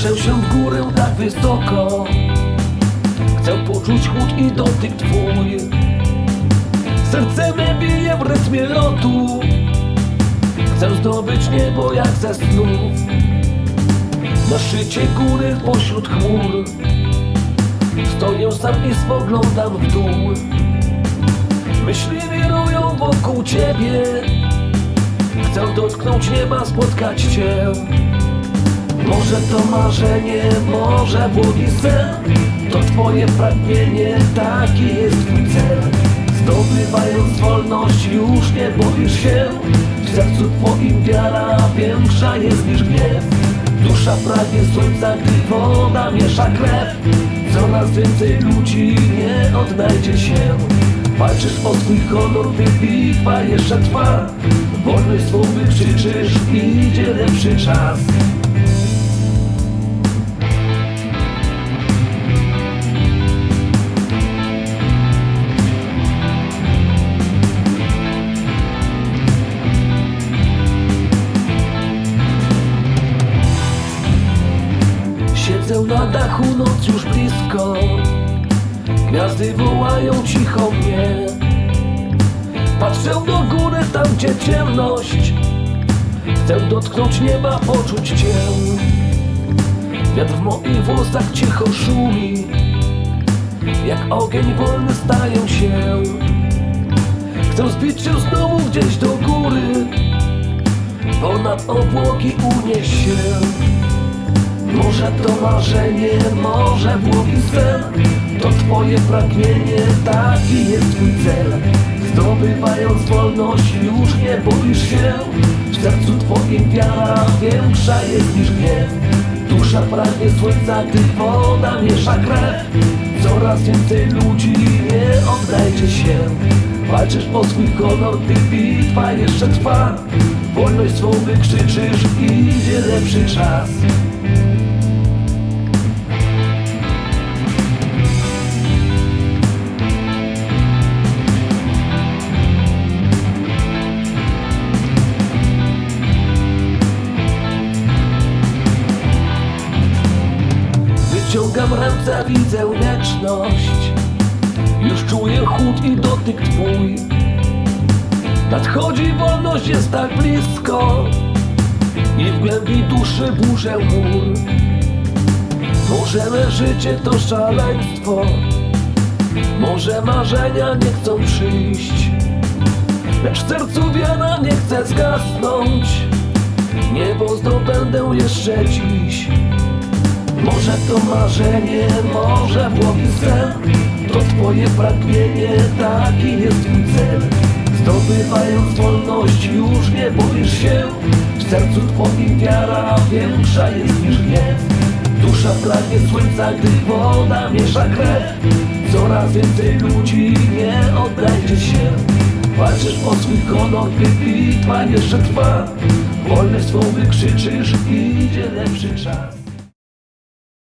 Wznoszę się w górę tak wysoko. Chcę poczuć chłód i dotyk twój. Serce me bije w rytmie lotu. Chcę zdobyć niebo jak ze snów Na szczycie góry pośród chmur. Stoję sam i spoglądam w dół. Myśli wirują wokół ciebie. Chcę dotknąć nieba, spotkać cię Może to marzenie, może błogi sen. To twoje pragnienie, taki jest twój cel. Zdobywając wolność już nie boisz się. W sercu twoim wiara większa jest niż gniew. Dusza pragnie słońca, gdy woda miesza krew. Coraz więcej ludzi nie odnajdzie się. Walczysz o swój honor, by bitwa jeszcze trwa. Wolność swą wykrzyczysz, idzie lepszy czas Na dachu, noc już blisko. Gwiazdy wołają cicho mnie. Patrzę do góry, tam gdzie ciemność. Chcę dotknąć nieba, poczuć cię Wiatr w moich włosach cicho szumi. Jak ogień wolny staję się. Chcę zbić się znowu gdzieś do góry Ponad obłoki unieść się może to marzenie, może błogi sen To twoje pragnienie, taki jest twój cel. Zdobywając wolność już nie boisz się. W sercu twoim wiara większa jest niż gniew. Dusza pragnie słońca, gdy woda miesza krew. Coraz więcej ludzi nie oddajcie się. Walczysz o swój honor, gdy bitwa jeszcze trwa. Wolność swą wykrzyczysz, idzie lepszy czas Wyciągam ręce, widzę wieczność. Już czuję chłód i dotyk twój. Nadchodzi wolność, jest tak blisko. I w głębi duszy burzę mur Może me życie to szaleństwo. Może marzenia nie chcą przyjść. Lecz w sercu wiara nie chce zgasnąć. Niebo zdobędę jeszcze dziś może to marzenie, może błogi sen. To twoje pragnienie, taki jest twój cel. Zdobywając wolność już nie boisz się. W sercu twoim wiara większa jest niż gniew Dusza pragnie słońca, gdy woda miesza krew. Coraz więcej ludzi nie oddajcie się. Walczysz o swój honor, gdy bitwa jeszcze trwa. Wolność swą wykrzyczysz, idzie lepszy czas